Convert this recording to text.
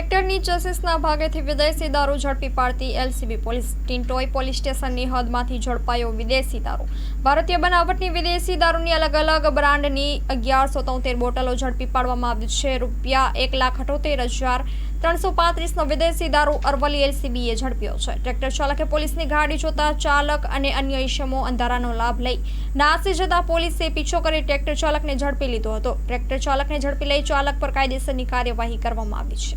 ટ્રેક્ટરની ચસીસના ભાગેથી વિદેશી દારૂ ઝડપી પાડતી એલસીબી પોલીસ. ટિન્ટોય પોલીસ સ્ટેશનની હદમાંથી ઝડપાયો વિદેશી દારૂ. ભારતીય બનાવટની વિદેશી દારૂની અલગ અલગ બ્રાન્ડની અગિયારસો તોતેર બોટલો ઝડપી પાડવામાં આવી છે. રૂપિયા એક લાખ અઠોતેર હજાર ત્રણસો પાંત્રીસનો વિદેશી દારૂ અરવલ્લી એલસીબીએ ઝડપ્યો છે. ટ્રેક્ટર ચાલકે પોલીસની ગાડી જોતા ચાલક અને અન્ય ઇસમો અંધારાનો લાભ લઈ નાસી જતા પોલીસે પીછો કરી ટ્રેક્ટર ચાલકને ઝડપી લીધો હતો. ટ્રેક્ટર ચાલકને ઝડપી લઈ ચાલક પર કાયદેસરની કાર્યવાહી કરવામાં આવી છે.